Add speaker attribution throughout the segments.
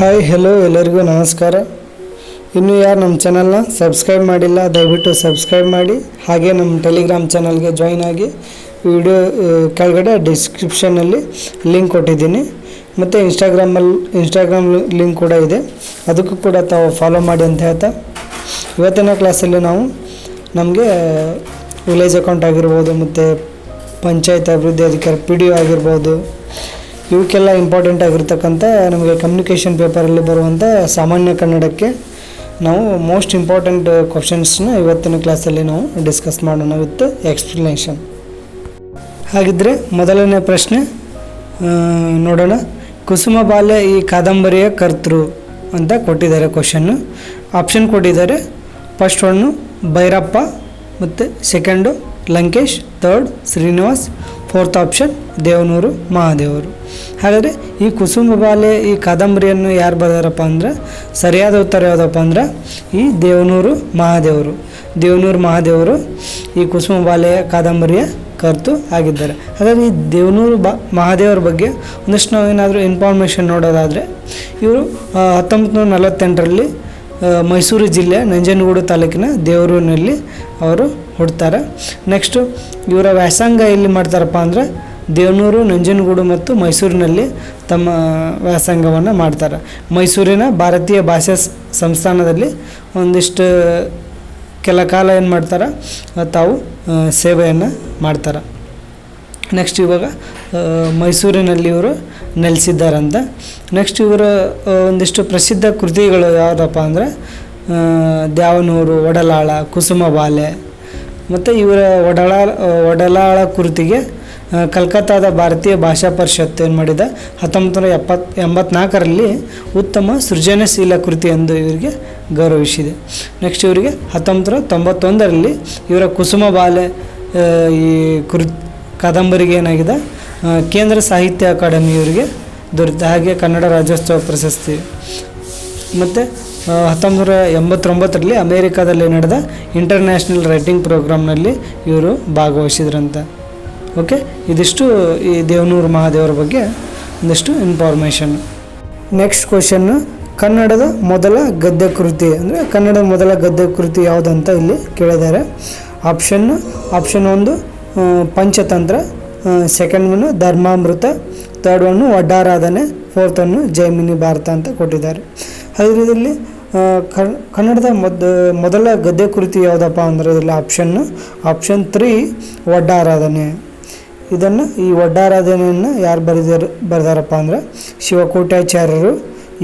Speaker 1: Hi hello ಎಲ್ಲರಿಗೂ ನಮಸ್ಕಾರ. ಇನ್ನೂ ಯಾರು ನಮ್ಮ ಚಾನಲ್ನ ಸಬ್ಸ್ಕ್ರೈಬ್ ಮಾಡಿಲ್ಲ, ದಯವಿಟ್ಟು ಸಬ್ಸ್ಕ್ರೈಬ್ ಮಾಡಿ. ಹಾಗೆ ನಮ್ಮ ಟೆಲಿಗ್ರಾಮ್ ಚಾನಲ್ಗೆ ಜಾಯ್ನ್ ಆಗಿ ವಿಡಿಯೋ ಕೆಳಗಡೆ ಡಿಸ್ಕ್ರಿಪ್ಷನಲ್ಲಿ ಲಿಂಕ್ ಕೊಟ್ಟಿದ್ದೀನಿ. ಮತ್ತು ಇನ್ಸ್ಟಾಗ್ರಾಮಲ್ಲಿ ಇನ್ಸ್ಟಾಗ್ರಾಮ್ ಲಿಂಕ್ ಕೂಡ ಇದೆ. ಅದಕ್ಕೂ ಕೂಡ ತಾವು ಫಾಲೋ ಮಾಡಿ ಅಂತ ಹೇಳ್ತಾ. ಇವತ್ತಿನ ಕ್ಲಾಸಲ್ಲಿ ನಾವು ನಮಗೆ ವಿಲೇಜ್ ಅಕೌಂಟ್ ಆಗಿರ್ಬೋದು, ಮತ್ತು ಪಂಚಾಯತ್ ಅಭಿವೃದ್ಧಿ ಅಧಿಕಾರಿ ಪಿ ಡಿ ಒ ಆಗಿರ್ಬೋದು ಇವಕ್ಕೆಲ್ಲ ಇಂಪಾರ್ಟೆಂಟ್ ಆಗಿರ್ತಕ್ಕಂಥ ನಮಗೆ ಕಮ್ಯುನಿಕೇಷನ್ ಪೇಪರಲ್ಲಿ ಬರುವಂಥ ಸಾಮಾನ್ಯ ಕನ್ನಡಕ್ಕೆ ನಾವು ಮೋಸ್ಟ್ ಇಂಪಾರ್ಟೆಂಟ್ ಕ್ವಶನ್ಸ್ನ ಇವತ್ತಿನ ಕ್ಲಾಸಲ್ಲಿ ನಾವು ಡಿಸ್ಕಸ್ ಮಾಡೋಣ ವಿತ್ ಎಕ್ಸ್ಪ್ಲನೇಷನ್ ಹಾಗಿದ್ದರೆ ಮೊದಲನೇ ಪ್ರಶ್ನೆ ನೋಡೋಣ. ಕುಸುಮ ಬಾಲೆ ಈ ಕಾದಂಬರಿಯ ಕರ್ತೃ ಅಂತ ಕೊಟ್ಟಿದ್ದಾರೆ ಕ್ವಶನ್ನು ಆಪ್ಷನ್ ಕೊಟ್ಟಿದ್ದಾರೆ ಫಸ್ಟ್ ಒನ್ನು ಭೈರಪ್ಪ, ಮತ್ತು second Lankesh third Srinivas. Fourth option Devanur ಮಹಾದೇವರು ಹಾಗಾದರೆ ಈ ಕುಸುಮ ಬಾಲೆ, ಈ ಕಾದಂಬರಿಯನ್ನು ಯಾರು ಬರೆದಾರಪ್ಪ ಅಂದ್ರೆ, ಸರಿಯಾದ ಉತ್ತರ ಯಾವುದಪ್ಪ ಅಂದ್ರೆ, ಈ ದೇವನೂರು ಮಹಾದೇವರು ದೇವನೂರು ಮಹಾದೇವರು ಈ ಕುಸುಮ ಬಾಲೆಯ ಕಾದಂಬರಿಯ ಕರ್ತು ಆಗಿದ್ದಾರೆ. ಹಾಗಾಗಿ ಈ ದೇವನೂರು ಬ ಮಹಾದೇವರ ಬಗ್ಗೆ ಒಂದಷ್ಟು ನಾವು ಏನಾದರೂ ಇನ್ಫಾರ್ಮೇಷನ್ ನೋಡೋದಾದರೆ, ಇವರು ಹತ್ತೊಂಬತ್ತು ನೂರ ನಲವತ್ತೆಂಟರಲ್ಲಿ ಮೈಸೂರು ಜಿಲ್ಲೆ ನಂಜನಗೂಡು ತಾಲೂಕಿನ ದೇವರೂರಿನಲ್ಲಿ ಅವರು ಹುಡ್ತಾರೆ. ನೆಕ್ಸ್ಟು ಇವರ ವ್ಯಾಸಂಗ ಎಲ್ಲಿ ಮಾಡ್ತಾರಪ್ಪ ಅಂದರೆ ದೇವನೂರು, ನಂಜನಗೂಡು ಮತ್ತು ಮೈಸೂರಿನಲ್ಲಿ ತಮ್ಮ ವ್ಯಾಸಂಗವನ್ನು ಮಾಡ್ತಾರೆ. ಮೈಸೂರಿನ ಭಾರತೀಯ ಭಾಷಾ ಸಂಸ್ಥಾನದಲ್ಲಿ ಒಂದಿಷ್ಟು ಕೆಲ ಕಾಲ ಏನು ಮಾಡ್ತಾರೆ, ತಾವು ಸೇವೆಯನ್ನು ಮಾಡ್ತಾರೆ. ನೆಕ್ಸ್ಟ್ ಇವಾಗ ಮೈಸೂರಿನಲ್ಲಿ ಇವರು ನೆಲೆಸಿದ್ದಾರಂತ. ನೆಕ್ಸ್ಟ್ ಇವರ ಒಂದಿಷ್ಟು ಪ್ರಸಿದ್ಧ ಕೃತಿಗಳು ಯಾವುದಪ್ಪ ಅಂದರೆ ದ್ಯಾವನೂರು, ಒಡಲಾಳ, ಕುಸುಮ ಬಾಲೆ ಮತ್ತು ಇವರ ಒಡಲಾಳ ಒಡಲಾಳ ಕೃತಿಗೆ ಕಲ್ಕತ್ತಾದ ಭಾರತೀಯ ಭಾಷಾ ಪರಿಷತ್ ಏನು ಮಾಡಿದ? ಹತ್ತೊಂಬತ್ತು ನೂರ ಎಪ್ಪತ್, ಎಂಬತ್ನಾಲ್ಕರಲ್ಲಿ ಉತ್ತಮ ಸೃಜನಶೀಲ ಕೃತಿ ಎಂದು ಇವರಿಗೆ ಗೌರವಿಸಿದೆ. ನೆಕ್ಸ್ಟ್ ಇವರಿಗೆ ಹತ್ತೊಂಬತ್ತು ನೂರ ತೊಂಬತ್ತೊಂದರಲ್ಲಿ ಇವರ ಕುಸುಮ ಬಾಲೆ ಈ ಕೃ, ಕಾದಂಬರಿಗೆ ಏನಾಗಿದೆ? ಕೇಂದ್ರ ಸಾಹಿತ್ಯ ಅಕಾಡೆಮಿ ಇವರಿಗೆ ದೊರೆತ, ಹಾಗೆ ಕನ್ನಡ ರಾಜ್ಯೋತ್ಸವ ಪ್ರಶಸ್ತಿ. ಮತ್ತು ಹತ್ತೊಂಬತ್ತು ಎಂಬತ್ತೊಂಬತ್ತರಲ್ಲಿ ಅಮೇರಿಕಾದಲ್ಲಿ ನಡೆದ ಇಂಟರ್ನ್ಯಾಷನಲ್ ರೈಟಿಂಗ್ ಪ್ರೋಗ್ರಾಮ್ನಲ್ಲಿ ಇವರು ಭಾಗವಹಿಸಿದ್ರಂತ. ಓಕೆ? ಇದಿಷ್ಟು ಈ ದೇವನೂರು ಮಹಾದೇವರ ಬಗ್ಗೆ ಒಂದಿಷ್ಟು ಇನ್ಫಾರ್ಮೇಷನ್ ನೆಕ್ಸ್ಟ್ ಕ್ವಶನ್ನು ಕನ್ನಡದ ಮೊದಲ ಗದ್ಯ ಕೃತಿ ಅಂದರೆ ಕನ್ನಡದ ಮೊದಲ ಗದ್ಯ ಕೃತಿ ಯಾವುದಂತ ಇಲ್ಲಿ ಕೇಳಿದ್ದಾರೆ. ಆಪ್ಷನ್ ಆಪ್ಷನ್ ಒಂದು Panchatantra second one Dharmamrita third one Vaddaradhane fourth one Jaimini Bharata ಅಂತ ಕೊಟ್ಟಿದ್ದಾರೆ. ಇದರಲ್ಲಿ ಕನ್ನಡದ ಮೊದ, ಮೊದಲ ಗದ್ಯ ಕೃತಿ ಯಾವುದಪ್ಪ ಅಂದರೆ ಇದರಲ್ಲಿ ಆಪ್ಷನ್ ಆಪ್ಷನ್ ತ್ರೀ ಒಡ್ಡಾರಾಧನೆ ಇದನ್ನು ಈ ಒಡ್ಡಾರಾಧನೆಯನ್ನು ಯಾರು ಬರೆದಾರ, ಬರೆದಾರಪ್ಪ ಅಂದರೆ ಶಿವಕೋಟ್ಯಾಚಾರ್ಯರು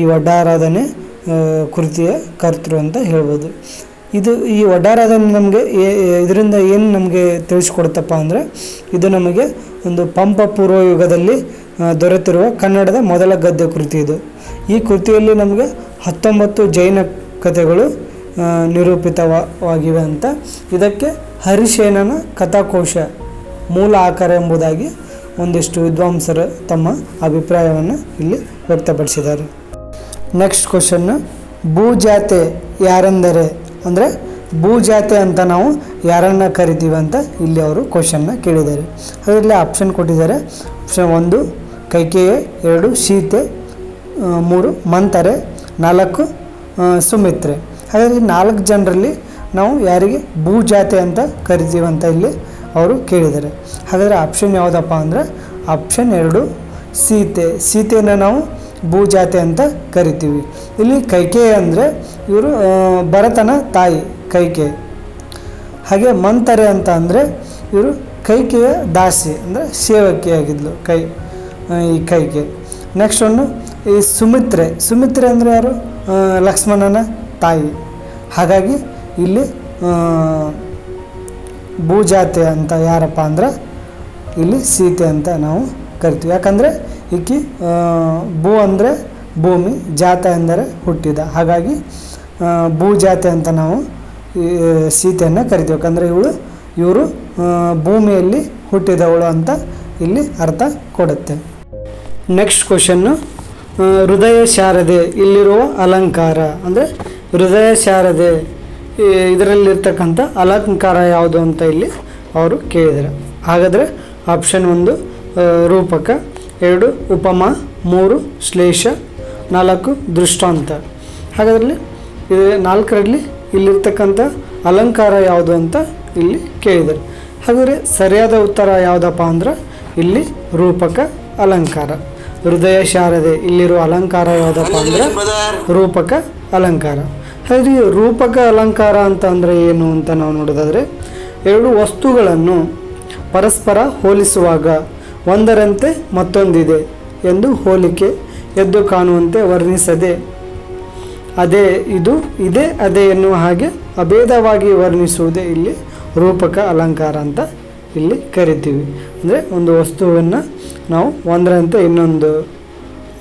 Speaker 1: ಈ ಒಡ್ಡಾರಾಧನೆ ಕೃತಿಯ ಕರ್ತರು ಅಂತ ಹೇಳ್ಬೋದು. ಇದು ಈ ಒಡ್ಡಾರಾಧನೆ ನಮಗೆ ಇದರಿಂದ ಏನು ನಮಗೆ ತಿಳಿಸ್ಕೊಡುತ್ತಪ್ಪ ಅಂದರೆ ಇದು ನಮಗೆ ಒಂದು ಪಂಪ ಪೂರ್ವ ಯುಗದಲ್ಲಿ ದೊರೆತಿರುವ ಕನ್ನಡದ ಮೊದಲ ಗದ್ಯ ಕೃತಿ ಇದು. ಈ ಕೃತಿಯಲ್ಲಿ ನಮಗೆ ಹತ್ತೊಂಬತ್ತು ಜೈನ ಕಥೆಗಳು ನಿರೂಪಿತವಾಗಿವೆ ಅಂತ. ಇದಕ್ಕೆ ಹರಿಶೇನನ ಕಥಾಕೋಶ ಮೂಲ ಆಕಾರ ಎಂಬುದಾಗಿ ಒಂದಿಷ್ಟು ವಿದ್ವಾಂಸರು ತಮ್ಮ ಅಭಿಪ್ರಾಯವನ್ನು ಇಲ್ಲಿ ವ್ಯಕ್ತಪಡಿಸಿದ್ದಾರೆ. ನೆಕ್ಸ್ಟ್ ಕ್ವಶನ್ನು ಭೂಜಾತೆ ಯಾರೆಂದರೆ? ಅಂದರೆ ಭೂಜಾತೆ ಅಂತ ನಾವು ಯಾರನ್ನ ಕರಿತೀವಿ ಅಂತ ಇಲ್ಲಿ ಅವರು ಕ್ವಶನ್ನ ಕೇಳಿದ್ದಾರೆ. ಅದರಲ್ಲಿ ಆಪ್ಷನ್ ಕೊಟ್ಟಿದ್ದಾರೆ. ಆಪ್ಷನ್ ಒಂದು, ಕೈಕೇಯ, ಎರಡು ಸೀತೆ ಮೂರು, ಮಂತರೆ ನಾಲ್ಕು ಸುಮಿತ್ರೆ. ಹಾಗಾಗಿ ನಾಲ್ಕು ಜನರಲ್ಲಿ ನಾವು ಯಾರಿಗೆ ಭೂಜಾತೆ ಅಂತ ಕರಿತೀವಿ ಇಲ್ಲಿ ಅವರು ಕೇಳಿದ್ದಾರೆ. ಹಾಗಾದರೆ ಆಪ್ಷನ್ ಯಾವುದಪ್ಪ ಅಂದರೆ ಆಪ್ಷನ್ ಎರಡು, ಸೀತೆ. ಸೀತೆಯನ್ನು ನಾವು ಭೂಜಾತೆ ಅಂತ ಕರಿತೀವಿ. ಇಲ್ಲಿ ಕೈಕೆ ಅಂದರೆ ಇವರು ಭರತನ ತಾಯಿ ಕೈಕೆ. ಹಾಗೆ ಮಂತರೆ ಅಂತ ಅಂದರೆ ಇವರು ಕೈಕೆಯ ದಾಸಿ ಅಂದರೆ ಸೇವಕಿಯಾಗಿದ್ಲು ಕೈ ಈ ಕೈಕೆ. ನೆಕ್ಸ್ಟ್ ಒಂದು ಈ ಸುಮಿತ್ರೆ ಸುಮಿತ್ರೆ ಅಂದರೆ ಯಾರು? ಲಕ್ಷ್ಮಣನ ತಾಯಿ. ಹಾಗಾಗಿ ಇಲ್ಲಿ ಭೂಜಾತೆ ಅಂತ ಯಾರಪ್ಪ ಅಂದ್ರೆ ಇಲ್ಲಿ ಸೀತೆ ಅಂತ ನಾವು ಕರಿತೀವಿ. ಯಾಕಂದರೆ ಈಕಿ ಭೂ ಅಂದರೆ ಭೂಮಿ, ಜಾತ ಎಂದರೆ ಹುಟ್ಟಿದ. ಹಾಗಾಗಿ ಭೂಜಾತೆ ಅಂತ ನಾವು ಸೀತೆಯನ್ನು ಕರಿತೀವಿ. ಯಾಕಂದರೆ ಇವಳು, ಇವರು ಭೂಮಿಯಲ್ಲಿ ಹುಟ್ಟಿದವಳು ಅಂತ ಇಲ್ಲಿ ಅರ್ಥ ಕೊಡುತ್ತೆ. ನೆಕ್ಸ್ಟ್ ಕ್ವಶನ್ನು ಹೃದಯ ಶಾರದೆ ಇಲ್ಲಿರುವ ಅಲಂಕಾರ. ಅಂದರೆ ಹೃದಯ ಶಾರದೆ ಇದರಲ್ಲಿರ್ತಕ್ಕಂಥ ಅಲಂಕಾರ ಯಾವುದು ಅಂತ ಇಲ್ಲಿ ಅವರು ಕೇಳಿದರು ಹಾಗಾದರೆ ಆಪ್ಷನ್ ಒಂದು ರೂಪಕ. ಎರಡು, ಉಪಮ. ಮೂರು, ಶ್ಲೇಷ. ನಾಲ್ಕು, ದೃಷ್ಟಾಂತ. ಹಾಗಾದ್ರಲ್ಲಿ ಇದು ನಾಲ್ಕರಲ್ಲಿ ಇಲ್ಲಿರ್ತಕ್ಕಂಥ ಅಲಂಕಾರ ಯಾವುದು ಅಂತ ಇಲ್ಲಿ ಕೇಳಿದರು ಹಾಗಾದರೆ ಸರಿಯಾದ ಉತ್ತರ ಯಾವುದಪ್ಪ ಅಂದ್ರೆ ಇಲ್ಲಿ ರೂಪಕ ಅಲಂಕಾರ. ಹೃದಯ ಶಾರದೆ ಇಲ್ಲಿರುವ ಅಲಂಕಾರ ಯಾವುದಪ್ಪ ಅಂದ್ರೆ ರೂಪಕ ಅಲಂಕಾರ. ಹಾಗೆ ರೂಪಕ ಅಲಂಕಾರ ಅಂತ ಅಂದರೆ ಏನು ಅಂತ ನಾವು ನೋಡೋದಾದರೆ ಎರಡು ವಸ್ತುಗಳನ್ನು ಪರಸ್ಪರ ಹೋಲಿಸುವಾಗ ಒಂದರಂತೆ ಮತ್ತೊಂದಿದೆ ಎಂದು ಹೋಲಿಕೆ ಎದ್ದು ಕಾಣುವಂತೆ ವರ್ಣಿಸದೆ ಅದೇ ಇದು ಇದೇ ಅದೇ ಎನ್ನುವ ಹಾಗೆ ಅಭೇದವಾಗಿ ವರ್ಣಿಸುವುದೇ ಇಲ್ಲಿ ರೂಪಕ ಅಲಂಕಾರ ಅಂತ ಇಲ್ಲಿ ಕರಿತೀವಿ. ಅಂದರೆ ಒಂದು ವಸ್ತುವನ್ನು ನಾವು ಒಂದರಂತೆ ಇನ್ನೊಂದು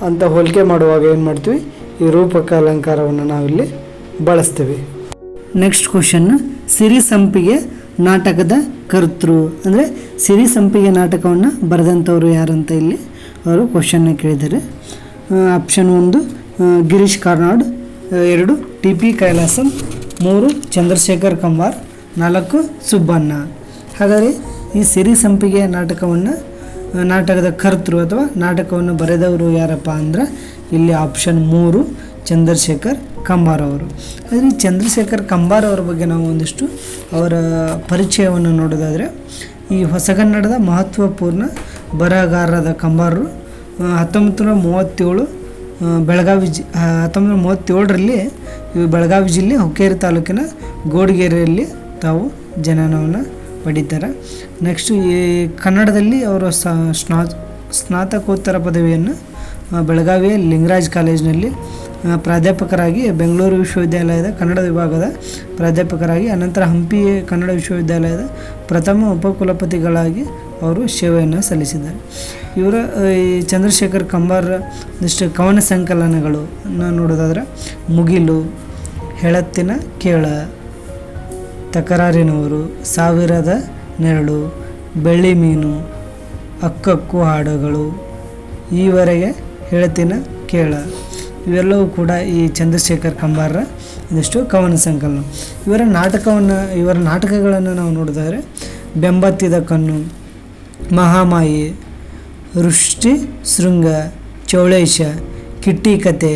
Speaker 1: ಅಂತ ಹೋಲಿಕೆ ಮಾಡುವಾಗ ಏನು ಮಾಡ್ತೀವಿ? ಈ ರೂಪಕ ಅಲಂಕಾರವನ್ನು ನಾವಿಲ್ಲಿ ಬಳಸ್ತೀವಿ. ನೆಕ್ಸ್ಟ್ ಕ್ವಶನ್ ಸಿರಿ ಸಂಪಿಗೆ ನಾಟಕದ ಕರ್ತೃ. ಅಂದರೆ ಸಿರಿ ಸಂಪಿಗೆ ನಾಟಕವನ್ನು ಬರೆದಂಥವ್ರು ಯಾರಂತ ಇಲ್ಲಿ ಅವರು ಕ್ವಶನ್ನ ಕೇಳಿದ್ದಾರೆ. ಆಪ್ಷನ್ ಒಂದು ಗಿರೀಶ್ ಕಾರ್ನಾಡ್ ಎರಡು ಟಿ ಪಿ ಕೈಲಾಸಂ, ಮೂರು, ಚಂದ್ರಶೇಖರ್ ಕಂಬಾರ್, ನಾಲ್ಕು, ಸುಬ್ಬಣ್ಣ. ಹಾಗಾದರೆ ಈ ಸಿರಿ ಸಂಪಿಗೆ ನಾಟಕವನ್ನು ನಾಟಕದ ಕರ್ತೃ ಅಥವಾ ನಾಟಕವನ್ನು ಬರೆದವರು ಯಾರಪ್ಪ ಅಂದ್ರೆ ಇಲ್ಲಿ ಆಪ್ಷನ್ ಮೂರು ಚಂದ್ರಶೇಖರ್ ಕಂಬಾರ್ ಅವರು. ಆದರೆ ಚಂದ್ರಶೇಖರ್ ಕಂಬಾರ್ ಅವರ ಬಗ್ಗೆ ನಾವು ಒಂದಿಷ್ಟು ಅವರ ಪರಿಚಯವನ್ನು ನೋಡೋದಾದರೆ, ಈ ಹೊಸಗನ್ನಡದ ಮಹತ್ವಪೂರ್ಣ ಬರಹಗಾರರಾದ ಕಂಬಾರರು ಹತ್ತೊಂಬತ್ತು ನೂರ ಮೂವತ್ತೇಳು ಬೆಳಗಾವಿ ಜಿ ಹತ್ತೊಂಬತ್ತು ನೂರ ಮೂವತ್ತೇಳರಲ್ಲಿ ಬೆಳಗಾವಿ ಜಿಲ್ಲೆ ಹುಕ್ಕೇರಿ ತಾಲೂಕಿನ ಗೋಡಿಗೆರೆಯಲ್ಲಿ ತಾವು ಜನನವನ್ನು ಪಡೀತಾರೆ. ನೆಕ್ಸ್ಟು ಈ ಕನ್ನಡದಲ್ಲಿ ಅವರು ಸ್ನಾ ಸ್ನಾತಕೋತ್ತರ ಪದವಿಯನ್ನು ಬೆಳಗಾವಿಯ ಲಿಂಗರಾಜ್ ಕಾಲೇಜಿನಲ್ಲಿ ಪ್ರಾಧ್ಯಾಪಕರಾಗಿ ಬೆಂಗಳೂರು ವಿಶ್ವವಿದ್ಯಾಲಯದ ಕನ್ನಡ ವಿಭಾಗದ ಪ್ರಾಧ್ಯಾಪಕರಾಗಿ, ಅನಂತರ ಹಂಪಿ ಕನ್ನಡ ವಿಶ್ವವಿದ್ಯಾಲಯದ ಪ್ರಥಮ ಉಪಕುಲಪತಿಗಳಾಗಿ ಅವರು ಸೇವೆಯನ್ನು ಸಲ್ಲಿಸಿದ್ದಾರೆ. ಇವರ ಈ ಚಂದ್ರಶೇಖರ್ ಕಂಬಾರ್ ಒಂದಿಷ್ಟು ಕವನ ಸಂಕಲನಗಳು ನೋಡೋದಾದ್ರೆ ಮುಗಿಲು, ಹೆಳತ್ತಿನ ಕೇಳ ತಕರಾರಿನವರು ಸಾವಿರದ ನೆರಳು, ಬೆಳ್ಳಿ ಮೀನು ಅಕ್ಕಕ್ಕು ಹಾಡುಗಳು. ಈವರೆಗೆ ಹೇಳ್ತಿನ ಕೇಳ. ಇವೆಲ್ಲವೂ ಕೂಡ ಈ ಚಂದ್ರಶೇಖರ್ ಕಂಬಾರರ ಒಂದಿಷ್ಟು ಕವನ ಸಂಕಲನ. ಇವರ ನಾಟಕವನ್ನು, ಇವರ ನಾಟಕಗಳನ್ನು ನಾವು ನೋಡಿದರೆ, ಬೆಂಬತ್ತಿದ ಕಣ್ಣು, ಮಹಾಮಾಯಿ, ವೃಷ್ಟಿ ಶೃಂಗ, ಚೌಳೇಶ, ಕಿಟ್ಟಿ ಕತೆ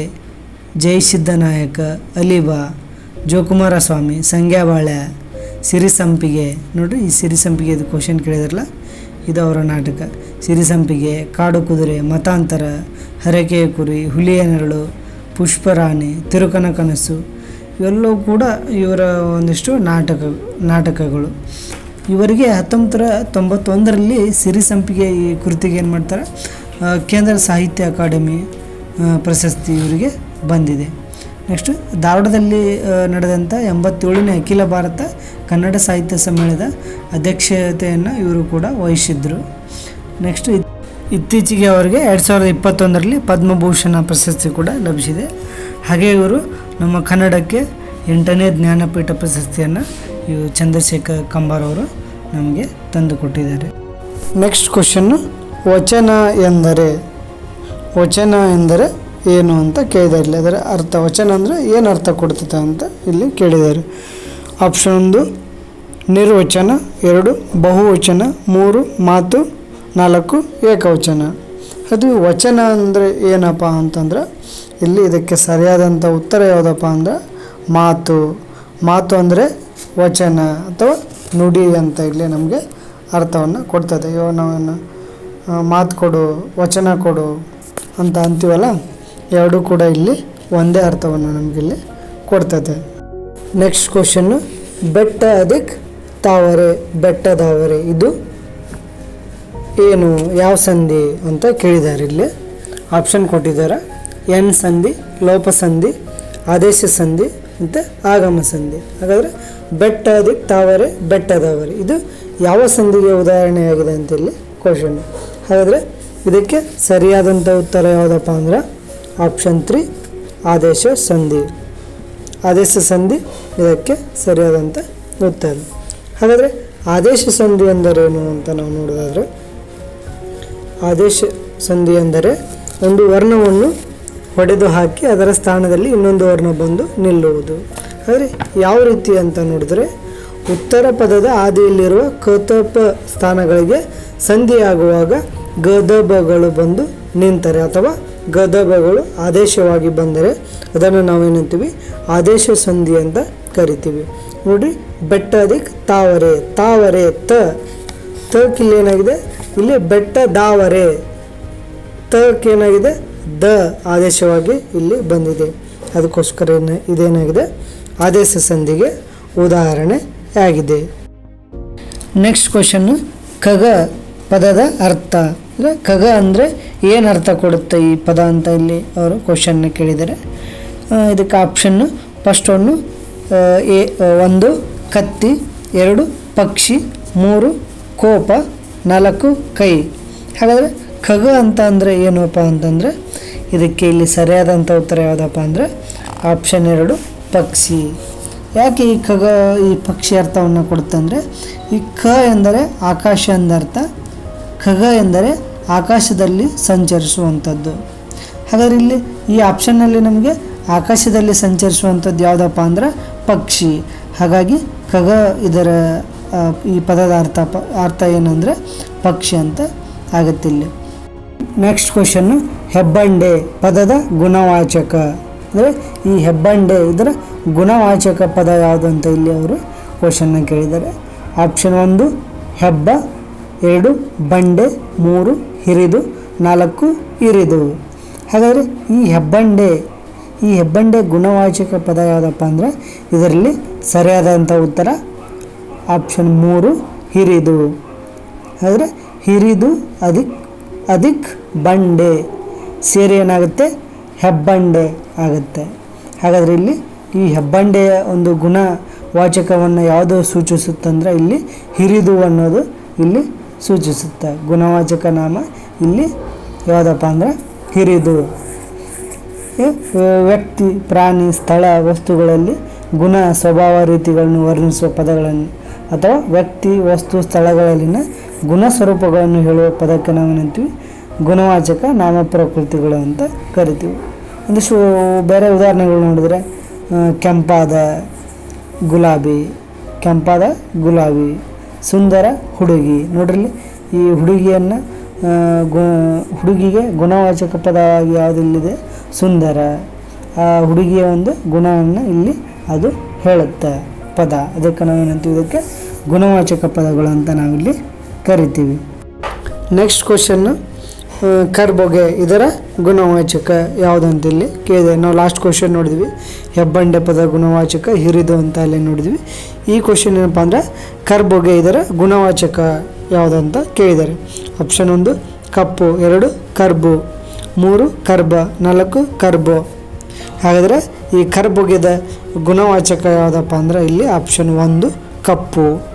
Speaker 1: ಜಯಸಿದ್ದನಾಯಕ ಅಲಿಬಾ ಜೋಕುಮಾರ ಸ್ವಾಮಿ ಸಂಗ್ಯಾಬಾಳ್ಯ. ಸಿರಿಸಂಪಿಗೆ, ನೋಡ್ರಿ ಈ ಸಿರಿಸಂಪಿಗೆ ಇದು ಕ್ವಶನ್ ಕೇಳಿದ್ರಲ್ಲ? ಇದು ಅವರ ನಾಟಕ. ಸಿರಿಸಂಪಿಗೆ, ಕಾಡು ಕುದುರೆ, ಮತಾಂತರ ಹರಕೆಯ ಕುರಿ, ಹುಲಿಯ ನೆರಳು, ಪುಷ್ಪರಾಣಿ, ತಿರುಕನ ಕನಸು, ಇವೆಲ್ಲವೂ ಕೂಡ ಇವರ ಒಂದಿಷ್ಟು ನಾಟಕ, ನಾಟಕಗಳು. ಇವರಿಗೆ ಹತ್ತೊಂಬತ್ತರ ತೊಂಬತ್ತೊಂದರಲ್ಲಿ ಸಿರಿಸಂಪಿಗೆ ಈ ಕೃತಿಗೆ ಏನು ಮಾಡ್ತಾರೆ ಕೇಂದ್ರ ಸಾಹಿತ್ಯ ಅಕಾಡೆಮಿ ಪ್ರಶಸ್ತಿ ಇವರಿಗೆ ಬಂದಿದೆ. ನೆಕ್ಸ್ಟ್ ಧಾರವಾಡದಲ್ಲಿ ನಡೆದಂಥ ಎಂಬತ್ತೇಳನೇ ಅಖಿಲ ಭಾರತ ಕನ್ನಡ ಸಾಹಿತ್ಯ ಸಮ್ಮೇಳನದ ಅಧ್ಯಕ್ಷತೆಯನ್ನು ಇವರು ಕೂಡ ವಹಿಸಿದ್ರು. ನೆಕ್ಸ್ಟ್ ಇತ್ತೀಚೆಗೆ ಅವರಿಗೆ ಎರಡು ಸಾವಿರದ ಇಪ್ಪತ್ತೊಂದರಲ್ಲಿ ಪದ್ಮಭೂಷಣ ಪ್ರಶಸ್ತಿ ಕೂಡ ಲಭಿಸಿದೆ. ಹಾಗೆ ಇವರು ನಮ್ಮ ಕನ್ನಡಕ್ಕೆ ಎಂಟನೇ ಜ್ಞಾನಪೀಠ ಪ್ರಶಸ್ತಿಯನ್ನು ಇವರು ಚಂದ್ರಶೇಖರ್ ಕಂಬಾರವರು ನಮಗೆ ತಂದು ಕೊಟ್ಟಿದ್ದಾರೆ. ನೆಕ್ಸ್ಟ್ ಕ್ವಶನ್ನು ವಚನ ಎಂದರೆ ವಚನ ಎಂದರೆ ಏನು ಅಂತ ಕೇಳಿದ್ದಾರೆ. ಇಲ್ಲಿ ಅದರ ಅರ್ಥ ವಚನ ಅಂದರೆ ಏನು ಅರ್ಥ ಕೊಡ್ತದೆ ಅಂತ ಇಲ್ಲಿ ಕೇಳಿದ್ದಾರೆ. ಆಪ್ಷನ್ ಒಂದು, ನಿರ್ವಚನ. ಎರಡು, ಬಹುವಚನ. ಮೂರು, ಮಾತು. ನಾಲ್ಕು, ಏಕವಚನ. ಅದು ವಚನ ಅಂದರೆ ಏನಪ್ಪ ಅಂತಂದ್ರೆ, ಇಲ್ಲಿ ಇದಕ್ಕೆ ಸರಿಯಾದಂಥ ಉತ್ತರ ಯಾವುದಪ್ಪ ಅಂದ್ರೆ, ಮಾತು. ಮಾತು ಅಂದರೆ ವಚನ ಅಥವಾ ನುಡಿ ಅಂತ ಇಲ್ಲಿ ನಮಗೆ ಅರ್ಥವನ್ನು ಕೊಡ್ತದೆ. ಇವಾಗ ನಾವೇನು ಮಾತು ಕೊಡು, ವಚನ ಕೊಡು ಅಂತ ಅಂತೀವಲ್ಲ? ಎರಡೂ ಕೂಡ ಇಲ್ಲಿ ಒಂದೇ ಅರ್ಥವನ್ನು ನಮಗಿಲ್ಲಿ ಕೊಡ್ತದೆ. ನೆಕ್ಸ್ಟ್ ಕ್ವಶನ್ನು ಬೆಟ್ಟ ಅದಕ್ಕೆ ತಾವರೆ ಬೆಟ್ಟದಾವರೆ ಇದು ಏನು, ಯಾವ ಸಂಧಿ ಅಂತ ಕೇಳಿದ್ದಾರೆ ಇಲ್ಲಿ. ಆಪ್ಷನ್ ಕೊಟ್ಟಿದ್ದಾರೆ, ಎನ್ ಸಂಧಿ, ಲೋಪ ಸಂಧಿ, ಆದೇಶ ಸಂಧಿ ಮತ್ತು ಆಗಮ ಸಂಧಿ. ಹಾಗಾದರೆ ಬೆಟ್ಟ ಅದಕ್ಕೆ ತಾವರೆ ಬೆಟ್ಟದಾವರೆ ಇದು ಯಾವ ಸಂಧಿಗೆ ಉದಾಹರಣೆಯಾಗಿದೆ ಅಂತ ಇಲ್ಲಿ ಕ್ವಶನ್ ಹಾಗಾದರೆ ಇದಕ್ಕೆ ಸರಿಯಾದಂಥ ಉತ್ತರ ಯಾವುದಪ್ಪ ಅಂದ್ರೆ ಆಪ್ಷನ್ ತ್ರೀ ಆದೇಶ ಸಂಧಿ. ಆದೇಶ ಸಂಧಿ ಇದಕ್ಕೆ ಸರಿಯಾದಂಥ ಉತ್ತರ ಹಾಗಾದರೆ ಆದೇಶ ಸಂಧಿ ಎಂದರೇನು ಅಂತ ನಾವು ನೋಡೋದಾದರೆ, ಆದೇಶ ಸಂಧಿ ಎಂದರೆ ಒಂದು ವರ್ಣವನ್ನು ಹೊಡೆದು ಹಾಕಿ ಅದರ ಸ್ಥಾನದಲ್ಲಿ ಇನ್ನೊಂದು ವರ್ಣ ಬಂದು ನಿಲ್ಲುವುದು. ಆದರೆ ಯಾವ ರೀತಿ ಅಂತ ನೋಡಿದ್ರೆ, ಉತ್ತರ ಪದದ ಆದಿಯಲ್ಲಿರುವ ಕತಪ ಸ್ಥಾನಗಳಿಗೆ ಸಂಧಿಯಾಗುವಾಗ ಗದಬಗಳು ಬಂದು ನಿಂತರೆ ಅಥವಾ ಗದಗಗಳು ಆದೇಶವಾಗಿ ಬಂದರೆ ಅದನ್ನು ನಾವೇನಂತೀವಿ? ಆದೇಶ ಸಂಧಿ ಅಂತ ಕರಿತೀವಿ. ನೋಡಿ ಬೆಟ್ಟ ಅದಕ್ಕೆ ತಾವರೆ ತಾವರೆ ತ. ತಕ್ಕಿಲ್ಲಿ ಏನಾಗಿದೆ? ಇಲ್ಲಿ ಬೆಟ್ಟ ದಾವರೆ. ತಕ್ಕೇನಾಗಿದೆ ದ ಆದೇಶವಾಗಿ ಇಲ್ಲಿ ಬಂದಿದೆ. ಅದಕ್ಕೋಸ್ಕರ ಏನು ಇದೇನಾಗಿದೆ? ಆದೇಶ ಸಂಧಿಗೆ ಉದಾಹರಣೆ ಆಗಿದೆ. ನೆಕ್ಸ್ಟ್ ಕ್ವಶನ್ನು ಖಗ ಪದದ ಅರ್ಥ. ಅಂದರೆ ಖಗ ಅಂದರೆ ಏನು ಅರ್ಥ ಕೊಡುತ್ತೆ ಈ ಪದ ಅಂತ ಇಲ್ಲಿ ಅವರು ಕ್ವಶನ್ನ ಕೇಳಿದ್ದಾರೆ. ಇದಕ್ಕೆ ಆಪ್ಷನ್ನು ಫಸ್ಟ್ ಒಂದು ಎ ಒಂದು, ಕತ್ತಿ, ಎರಡು, ಪಕ್ಷಿ, ಮೂರು, ಕೋಪ, ನಾಲ್ಕು, ಕೈ. ಹಾಗಾದರೆ ಖಗ ಅಂತ ಅಂದರೆ ಏನಪ್ಪ ಅಂತಂದರೆ ಇದಕ್ಕೆ ಇಲ್ಲಿ ಸರಿಯಾದಂಥ ಉತ್ತರ ಯಾವುದಪ್ಪ ಅಂದರೆ ಆಪ್ಷನ್ ಎರಡು, ಪಕ್ಷಿ. ಯಾಕೆ ಈ ಖಗ ಈ ಪಕ್ಷಿ ಅರ್ಥವನ್ನು ಕೊಡುತ್ತೆ ಅಂದರೆ ಈ ಖ ಎಂದರೆ ಆಕಾಶ ಎಂದರ್ಥ ಖಗ ಎಂದರೆ ಆಕಾಶದಲ್ಲಿ ಸಂಚರಿಸುವಂಥದ್ದು. ಹಾಗಾದ್ರೆ ಇಲ್ಲಿ ಈ ಆಪ್ಷನ್ನಲ್ಲಿ ನಮಗೆ ಆಕಾಶದಲ್ಲಿ ಸಂಚರಿಸುವಂಥದ್ದು ಯಾವುದಪ್ಪ ಅಂದ್ರೆ ಪಕ್ಷಿ. ಹಾಗಾಗಿ ಖಗ ಇದರ ಈ ಪದದ ಅರ್ಥ, ಪ, ಅರ್ಥ ಏನಂದರೆ ಪಕ್ಷಿ ಅಂತ ಆಗುತ್ತೆ ಇಲ್ಲಿ. ನೆಕ್ಸ್ಟ್ ಕ್ವಶನ್ನು ಹೆಬ್ಬಂಡೆ ಪದದ ಗುಣವಾಚಕ. ಅಂದರೆ ಈ ಹೆಬ್ಬಂಡೆ ಇದರ ಗುಣವಾಚಕ ಪದ ಯಾವುದು ಅಂತ ಇಲ್ಲಿ ಅವರು ಕ್ವಶನ್ನ ಕೇಳಿದ್ದಾರೆ. ಆಪ್ಷನ್ ಒಂದು, ಹೆಬ್ಬ. ಎರಡು, ಬಂಡೆ. ಮೂರು ಹಿರಿದು, ನಾಲ್ಕು ಇರಿದು. ಹಾಗಾದರೆ ಈ ಹೆಬ್ಬಂಡೆ ಈ ಹೆಬ್ಬಂಡೆ ಗುಣವಾಚಕ ಪದ ಯಾವುದಪ್ಪ ಅಂದರೆ ಇದರಲ್ಲಿ ಸರಿಯಾದಂಥ ಉತ್ತರ ಆಪ್ಷನ್ ಮೂರು, ಹಿರಿದು. ಆದರೆ ಹಿರಿದು ಅದಿಕ್ ಅದಿಕ್ ಬಂಡೆ. ಸೇರಿ ಏನಾಗುತ್ತೆ? ಹೆಬ್ಬಂಡೆ ಆಗುತ್ತೆ. ಹಾಗಾದರೆ ಇಲ್ಲಿ ಈ ಹೆಬ್ಬಂಡೆಯ ಒಂದು ಗುಣ ವಾಚಕವನ್ನು ಯಾವುದು ಸೂಚಿಸುತ್ತಂದ್ರೆ ಇಲ್ಲಿ ಹಿರಿದು ಅನ್ನೋದು ಇಲ್ಲಿ ಸೂಚಿಸುತ್ತೆ. ಗುಣವಾಚಕ ನಾಮ ಇಲ್ಲಿ ಯಾವುದಪ್ಪ ಅಂದ್ರೆ ಹಿರಿದು. ವ್ಯಕ್ತಿ, ಪ್ರಾಣಿ, ಸ್ಥಳ, ವಸ್ತುಗಳಲ್ಲಿ ಗುಣ, ಸ್ವಭಾವ ರೀತಿಗಳನ್ನು ವರ್ಣಿಸುವ ಪದಗಳನ್ನು ಅಥವಾ ವ್ಯಕ್ತಿ, ವಸ್ತು, ಸ್ಥಳಗಳಲ್ಲಿನ ಗುಣ ಸ್ವರೂಪಗಳನ್ನು ಹೇಳುವ ಪದಕ್ಕೆ ನಾವು ಏನಂತೀವಿ? ಗುಣವಾಚಕ ನಾಮ ಪ್ರಕೃತಿಗಳು ಅಂತ ಕರಿತೀವಿ. ಒಂದಿಷ್ಟು ಬೇರೆ ಉದಾಹರಣೆಗಳು ನೋಡಿದ್ರೆ ಕೆಂಪಾದ ಗುಲಾಬಿ ಕೆಂಪಾದ ಗುಲಾಬಿ ಸುಂದರ ಹುಡುಗಿ. ನೋಡ್ರಿ, ಈ ಹುಡುಗಿಯನ್ನು ಗು, ಹುಡುಗಿಗೆ ಗುಣವಾಚಕ ಪದವಾಗಿ ಯಾವುದಿಲ್ಲಿದೆ ಸುಂದರ. ಆ ಹುಡುಗಿಯ ಒಂದು ಗುಣವನ್ನು ಇಲ್ಲಿ ಅದು ಹೇಳುತ್ತೆ, ಪದ. ಅದಕ್ಕೆ ನಾವೇನಂತೀವಿ ಇದಕ್ಕೆ ಗುಣವಾಚಕ ಪದಗಳು ಅಂತ ನಾವಿಲ್ಲಿ ಕರಿತೀವಿ. ನೆಕ್ಸ್ಟ್ ಕ್ವಶನ್ನು ಕರ್ಬೊಗೆ ಇದರ ಗುಣವಾಚಕ ಇಲ್ಲಿ ಕೇಳಿದೆ. ನಾವು ಲಾಸ್ಟ್ ಕ್ವಶನ್ ನೋಡಿದ್ವಿ. ಹೆಬ್ಬಂಡೆ ಪದ ಗುಣವಾಚಕ, ಹಿರಿದು ಅಂತ ಅಲ್ಲಿ ನೋಡಿದ್ವಿ. ಈ ಕ್ವಶನ್ ಏನಪ್ಪ ಅಂದರೆ, ಕರ್ಬೊಗೆ ಇದರ ಗುಣವಾಚಕ ಯಾವುದಂತ ಕೇಳಿದ್ದಾರೆ. ಆಪ್ಷನ್ ಒಂದು, ಕಪ್ಪು. ಎರಡು, ಕರ್ಬು. ಮೂರು, ಕರ್ಬ. ನಾಲ್ಕು, ಕರ್ಬು. ಹಾಗಾದರೆ, ಈ ಕರ್ಬೊಗೆದ ಗುಣವಾಚಕ ಯಾವುದಪ್ಪ ಅಂದರೆ, ಇಲ್ಲಿ ಆಪ್ಷನ್ ಒಂದು, ಕಪ್ಪು.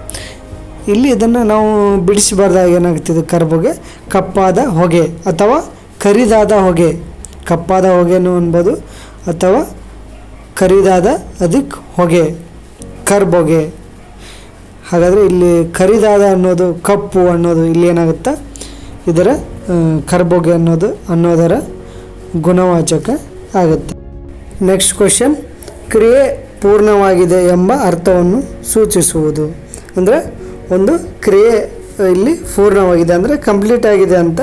Speaker 1: ಇಲ್ಲಿ ಇದನ್ನು ನಾವು ಬಿಡಿಸಬಾರ್ದಾಗ ಇದು ಕರ್ಬೊಗೆ? ಕಪ್ಪಾದ ಹೊಗೆ ಅಥವಾ ಕರಿದಾದ ಹೊಗೆ. ಕಪ್ಪಾದ ಹೊಗೆನೂ ಅನ್ಬೋದು. ಅಥವಾ ಕರಿದಾದ ಅದಕ್ಕೆ ಹೊಗೆ. ಕರ್ಬೊಗೆ. ಹಾಗಾದರೆ ಇಲ್ಲಿ ಕರಿದಾದ ಅನ್ನೋದು, ಕಪ್ಪು ಅನ್ನೋದು ಇಲ್ಲಿ ಏನಾಗುತ್ತೆ? ಇದರ ಕರ್ಬೊಗೆ ಅನ್ನೋದು ಅನ್ನೋದರ ಗುಣವಾಚಕ ಆಗುತ್ತೆ. ನೆಕ್ಸ್ಟ್ ಕ್ವಶನ್ ಕ್ರಿಯೆ ಪೂರ್ಣವಾಗಿದೆ ಎಂಬ ಅರ್ಥವನ್ನು ಸೂಚಿಸುವುದು. ಅಂದರೆ ಒಂದು ಕ್ರಿಯೆ ಇಲ್ಲಿ ಪೂರ್ಣವಾಗಿದೆ ಅಂದರೆ ಕಂಪ್ಲೀಟ್ ಆಗಿದೆ ಅಂತ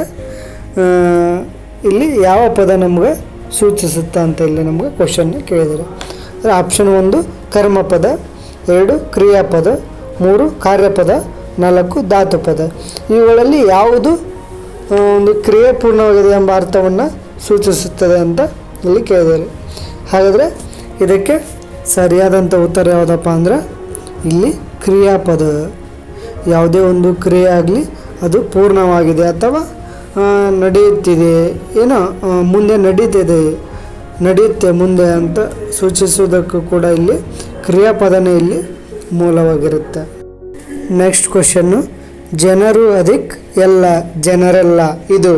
Speaker 1: ಇಲ್ಲಿ ಯಾವ ಪದ ನಮಗೆ ಸೂಚಿಸುತ್ತಾ ಅಂತ ಇಲ್ಲಿ ನಮಗೆ ಕ್ವಶನ್ ಕೇಳಿದರು. ಅಂದರೆ ಆಪ್ಷನ್ ಒಂದು ಕರ್ಮಪದ, ಎರಡು ಕ್ರಿಯಾಪದ, ಮೂರು ಕಾರ್ಯಪದ, ನಾಲ್ಕು ಧಾತುಪದ. ಇವುಗಳಲ್ಲಿ ಯಾವುದು ಒಂದು ಕ್ರಿಯೆ ಪೂರ್ಣವಾಗಿದೆ ಎಂಬ ಅರ್ಥವನ್ನು ಸೂಚಿಸುತ್ತದೆ ಅಂತ ಇಲ್ಲಿ ಕೇಳಿದ್ದಾರೆ ಹಾಗಾದರೆ ಇದಕ್ಕೆ ಸರಿಯಾದಂಥ ಉತ್ತರ ಯಾವುದಪ್ಪ ಅಂದ್ರೆ ಇಲ್ಲಿ ಕ್ರಿಯಾಪದ. ಯಾವುದೇ ಒಂದು ಕ್ರಿಯೆ ಆಗಲಿ ಅದು ಪೂರ್ಣವಾಗಿದೆ ಅಥವಾ ನಡೆಯುತ್ತಿದೆ, ಏನೋ ಮುಂದೆ ನಡೀತಿದೆ, ನಡೆಯುತ್ತೆ ಮುಂದೆ ಅಂತ ಸೂಚಿಸುವುದಕ್ಕೂ ಕೂಡ ಇಲ್ಲಿ ಕ್ರಿಯಾಪದನೇ ಇಲ್ಲಿ ಮೂಲವಾಗಿರುತ್ತೆ. ನೆಕ್ಸ್ಟ್ ಕ್ವಶನ್ನು ಜನರು ಅಧಿಕ್, ಎಲ್ಲ ಜನರೆಲ್ಲ ಇದು.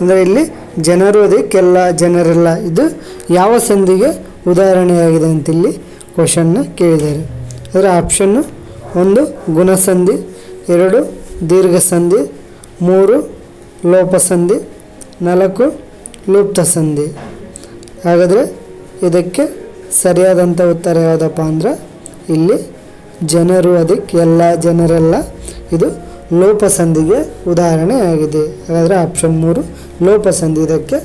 Speaker 1: ಅಂದರೆ ಇಲ್ಲಿ ಜನರು ಅಧಿಕ್, ಎಲ್ಲ ಜನರೆಲ್ಲ ಇದು ಯಾವ ಸಂಧಿಗೆ ಉದಾಹರಣೆಯಾಗಿದೆ ಅಂತ ಇಲ್ಲಿ ಕ್ವಶನ್ನ ಕೇಳಿದ್ದಾರೆ. ಅದರ ಆಪ್ಷನ್ನು ಒಂದು ಗುಣಸಂಧಿ, ಎರಡು ದೀರ್ಘ ಸಂಧಿ ಮೂರು ಲೋಪಸಂಧಿ, ನಾಲ್ಕು ಲುಪ್ತ ಸಂಧಿ ಹಾಗಾದರೆ ಇದಕ್ಕೆ ಸರಿಯಾದಂಥ ಉತ್ತರ ಯಾವುದಪ್ಪ ಅಂದ್ರೆ ಇಲ್ಲಿ ಜನರು ಅದಕ್ಕೆ ಎಲ್ಲ ಜನರೆಲ್ಲ ಇದು ಲೋಪಸಂಧಿಗೆ ಉದಾಹರಣೆ ಆಗಿದೆ. ಹಾಗಾದರೆ ಆಪ್ಷನ್ ಮೂರು, ಲೋಪಸಂಧಿ ಇದಕ್ಕೆ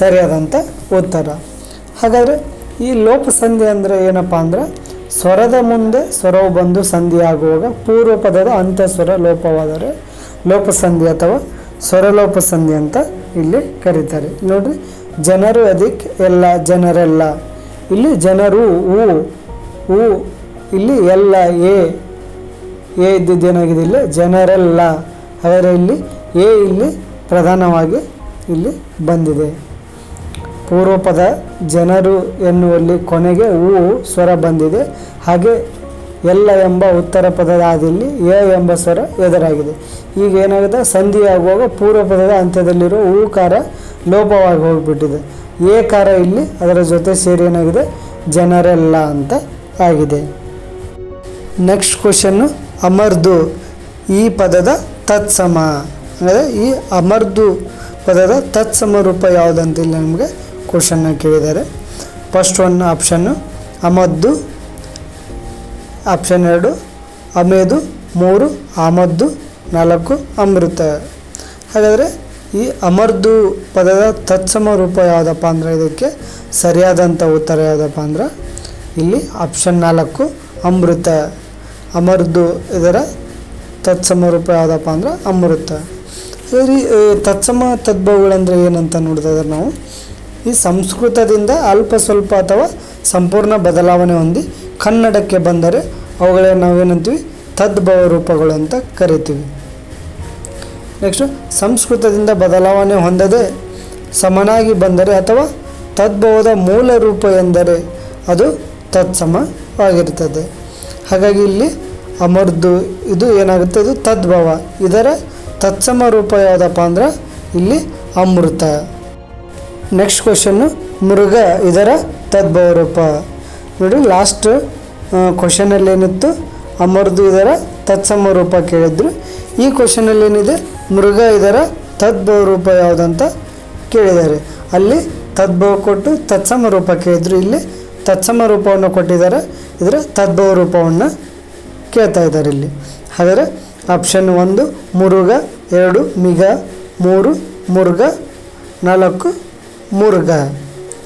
Speaker 1: ಸರಿಯಾದಂಥ ಉತ್ತರ. ಹಾಗಾದರೆ ಈ ಲೋಪಸಂಧಿ ಅಂದರೆ ಏನಪ್ಪ ಅಂದ್ರೆ ಸ್ವರದ ಮುಂದೆ ಸ್ವರವು ಬಂದು ಸಂಧಿಯಾಗುವಾಗ ಪೂರ್ವ ಪದದ ಅಂತಸ್ವರ ಸ್ವರ ಲೋಪವಾದರೆ ಲೋಪಸಂಧಿ ಅಥವಾ ಸ್ವರಲೋಪಸಂಧಿ ಅಂತ ಇಲ್ಲಿ ಕರೀತಾರೆ. ನೋಡ್ರಿ, ಜನರು ಅದಿಕ್ ಎಲ್ಲ ಜನರೆಲ್ಲ. ಇಲ್ಲಿ ಜನರು ಹೂ ಹೂ ಇಲ್ಲಿ ಎಲ್ಲ ಎ ಎ ಇದ್ದಿದ್ದೇನಾಗಿದೆ ಇಲ್ಲಿ? ಜನರೆಲ್ಲ. ಆದರೆ ಇಲ್ಲಿ ಎ ಇಲ್ಲಿ ಪ್ರಧಾನವಾಗಿ ಇಲ್ಲಿ ಬಂದಿದೆ. ಪೂರ್ವಪದ ಜನರು ಎನ್ನುವಲ್ಲಿ ಕೊನೆಗೆ ಹೂ ಸ್ವರ ಬಂದಿದೆ. ಹಾಗೆ ಎಲ್ಲ ಎಂಬ ಉತ್ತರ ಪದದ ಆದಿಯಲ್ಲಿ ಎ ಎಂಬ ಸ್ವರ ಎದುರಾಗಿದೆ. ಈಗ ಏನಾಗಿದೆ ಸಂಧಿ ಆಗುವಾಗ ಪೂರ್ವ ಪದದ ಅಂತ್ಯದಲ್ಲಿರೋ ಹೂಕಾರ ಲೋಪವಾಗಿ ಹೋಗಿಬಿಟ್ಟಿದೆ. ಎ ಕಾರ ಇಲ್ಲಿ ಅದರ ಜೊತೆ ಸೇರಿ ಏನಾಗಿದೆ ಜನರೆಲ್ಲ ಅಂತ ಆಗಿದೆ. ನೆಕ್ಸ್ಟ್ ಕ್ವಶನ್ನು ಅಮರ್ದು, ಈ ಪದದ ತತ್ಸಮ. ಅಂದರೆ ಈ ಅಮರ್ದು ಪದದ ತತ್ಸಮ ರೂಪ ಯಾವುದಂತಿಲ್ಲ ನಮಗೆ? ಕ್ವಶನ್ನ ಕೇಳಿದ್ದಾರೆ. ಫಸ್ಟ್ ಒನ್ ಆಪ್ಷನ್ನು ಅಮದ್ದು ಆಪ್ಷನ್ ಎರಡು ಅಮೇದು ಮೂರು, ಆಮದ್ದು, ನಾಲ್ಕು, ಅಮೃತ. ಹಾಗಾದರೆ ಈ ಅಮರ್ದು ಪದದ ತತ್ಸಮ ರೂಪ ಯಾವುದಪ್ಪ ಅಂದರೆ ಇದಕ್ಕೆ ಸರಿಯಾದಂಥ ಉತ್ತರ ಯಾವುದಪ್ಪ ಅಂದ್ರೆ ಇಲ್ಲಿ ಆಪ್ಷನ್ ನಾಲ್ಕು, ಅಮೃತ. ಅಮರ್ದು ಇದರ ತತ್ಸಮ ರೂಪ ಯಾವುದಪ್ಪ ಅಂದ್ರೆ ಅಮೃತ. ಈ ತತ್ಸಮ ತದ್ಭವಗಳಂದರೆ ಏನಂತ ನೋಡಿದ್ರೆ ನಾವು? ಈ ಸಂಸ್ಕೃತದಿಂದ ಅಲ್ಪ ಸ್ವಲ್ಪ ಅಥವಾ ಸಂಪೂರ್ಣ ಬದಲಾವಣೆ ಹೊಂದಿ ಕನ್ನಡಕ್ಕೆ ಬಂದರೆ ಅವುಗಳೇ ನಾವೇನಂತೀವಿ? ತದ್ಭವ ರೂಪಗಳು ಅಂತ ಕರಿತೀವಿ. ನೆಕ್ಸ್ಟು ಸಂಸ್ಕೃತದಿಂದ ಬದಲಾವಣೆ ಹೊಂದದೆ ಸಮನಾಗಿ ಬಂದರೆ ಅಥವಾ ತದ್ಭವದ ಮೂಲ ರೂಪ ಎಂದರೆ ಅದು ತತ್ಸಮವಾಗಿರ್ತದೆ ಹಾಗಾಗಿ ಇಲ್ಲಿ ಅಮರ್ದು, ಇದು ಏನಾಗುತ್ತೆ? ಇದು ತದ್ಭವ. ಇದರ ತತ್ಸಮ ರೂಪ ಯಾವುದಪ್ಪ ಅಂದ್ರೆ ಇಲ್ಲಿ ಅಮೃತ. ನೆಕ್ಸ್ಟ್ ಕ್ವಶನ್ನು ಮೃಗ ಇದರ ತದ್ಭವ ರೂಪ ನೋಡಿ ಲಾಸ್ಟ್ ಕ್ವಶನಲ್ಲಿ ಏನಿತ್ತು? ಅಮರ್ದು ಇದರ ತತ್ಸಮ ರೂಪ ಕೇಳಿದ್ರು. ಈ ಕ್ವಶನಲ್ಲಿ ಏನಿದೆ? ಮೃಗ ಇದರ ತದ್ಭವ ರೂಪ ಯಾವುದಂತ ಕೇಳಿದ್ದಾರೆ. ಅಲ್ಲಿ ತದ್ಭವ ಕೊಟ್ಟು ತತ್ಸಮ ರೂಪ ಕೇಳಿದ್ರು. ಇಲ್ಲಿ ತತ್ಸಮ ರೂಪವನ್ನು ಕೊಟ್ಟಿದ್ದಾರೆ. ಇದರ ತದ್ಭವ ರೂಪವನ್ನು ಕೇಳ್ತಾ ಇದ್ದಾರೆ ಇಲ್ಲಿ. ಹಾಗಾದರೆ ಆಪ್ಷನ್ ಒಂದು ಮುರುಗ ಎರಡು ಮಿಗ, ಮೂರು ಮುರುಗ ನಾಲ್ಕು ಮುರುಗ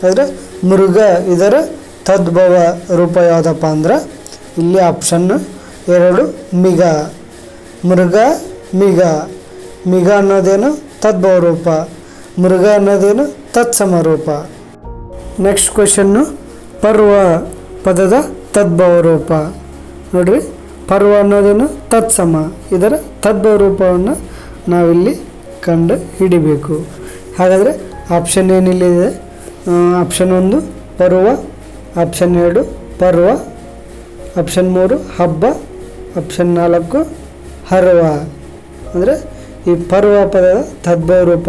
Speaker 1: ಅಂದರೆ ಮೃಗ ಇದರ ತದ್ಭವ ರೂಪ ಯಾವುದಪ್ಪ ಅಂದ್ರೆ ಇಲ್ಲಿ ಆಪ್ಷನ್ ಎರಡು ಮಿಗ. ಮೃಗ ಮಿಗ. ಮಿಗ ಅನ್ನೋದೇನು ತದ್ಭವ ರೂಪ. ಮೃಗ ಅನ್ನೋದೇನು ತತ್ಸಮ ರೂಪ. ನೆಕ್ಸ್ಟ್ ಕ್ವಶನ್ನು ಪರ್ವ ಪದದ ತದ್ಭವ ರೂಪ. ನೋಡ್ರಿ, ಪರ್ವ ಅನ್ನೋದೇನು ತತ್ಸಮ. ಇದರ ತದ್ಭವ ರೂಪವನ್ನು ನಾವಿಲ್ಲಿ ಕಂಡು ಹಿಡಿಬೇಕು. ಹಾಗಾದರೆ ಆಪ್ಷನ್ ಏನಿಲ್ಲಿದೆ ಆಪ್ಷನ್ ಒಂದು ಪರ್ವ ಆಪ್ಷನ್ ಎರಡು ಪರ್ವ ಆಪ್ಷನ್ ಮೂರು ಹಬ್ಬ ಆಪ್ಷನ್ ನಾಲ್ಕು ಹರ್ವ. ಅಂದರೆ ಈ ಪರ್ವ ಪದದ ತದ್ಭವ ರೂಪ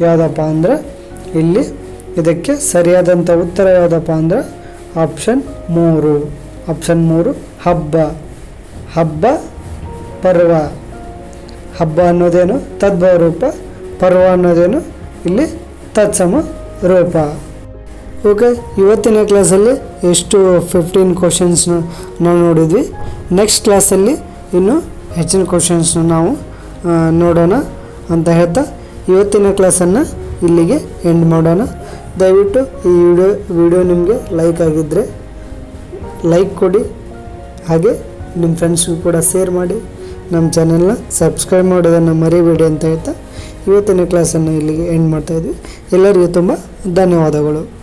Speaker 1: ಯಾವುದಪ್ಪ ಅಂದ್ರೆ ಇಲ್ಲಿ ಇದಕ್ಕೆ ಸರಿಯಾದಂಥ ಉತ್ತರ ಯಾವುದಪ್ಪ ಅಂದ್ರೆ ಆಪ್ಷನ್ ಮೂರು. ಆಪ್ಷನ್ ಮೂರು ಹಬ್ಬ. ಹಬ್ಬ, ಪರ್ವ. ಹಬ್ಬ ಅನ್ನೋದೇನು? ತದ್ಭವ ರೂಪ ಪರ್ವ ಅನ್ನೋದೇನು? ಇಲ್ಲಿ ತತ್ಸಮ ರೂಪ. ಓಕೆ ಇವತ್ತಿನ ಕ್ಲಾಸಲ್ಲಿ ಎಷ್ಟು ಫಿಫ್ಟೀನ್ ಕ್ವಶನ್ಸ್ನ ನಾವು ನೋಡಿದ್ವಿ. ನೆಕ್ಸ್ಟ್ ಕ್ಲಾಸಲ್ಲಿ ಇನ್ನೂ ಹೆಚ್ಚಿನ ಕ್ವಶನ್ಸ್ನ ನಾವು ನೋಡೋಣ ಅಂತ ಹೇಳ್ತಾ ಇವತ್ತಿನ ಕ್ಲಾಸನ್ನು ಇಲ್ಲಿಗೆ ಎಂಡ್ ಮಾಡೋಣ. ದಯವಿಟ್ಟು ಈ ವಿಡಿಯೋ ವಿಡಿಯೋ ನಿಮಗೆ ಲೈಕ್ ಆಗಿದ್ದರೆ ಲೈಕ್ ಕೊಡಿ. ಹಾಗೆ ನಿಮ್ಮ ಫ್ರೆಂಡ್ಸ್ಗೂ ಕೂಡ ಶೇರ್ ಮಾಡಿ. ನಮ್ಮ ಚಾನೆಲ್ನ ಸಬ್ಸ್ಕ್ರೈಬ್ ಮಾಡೋದನ್ನು ಮರಿಬೇಡಿ ಅಂತ ಹೇಳ್ತಾ ಇವತ್ತಿನ ಕ್ಲಾಸನ್ನು ಇಲ್ಲಿಗೆ ಎಂಡ್ ಮಾಡ್ತಾಯಿದ್ವಿ ಎಲ್ಲರಿಗೂ ತುಂಬ ಧನ್ಯವಾದಗಳು.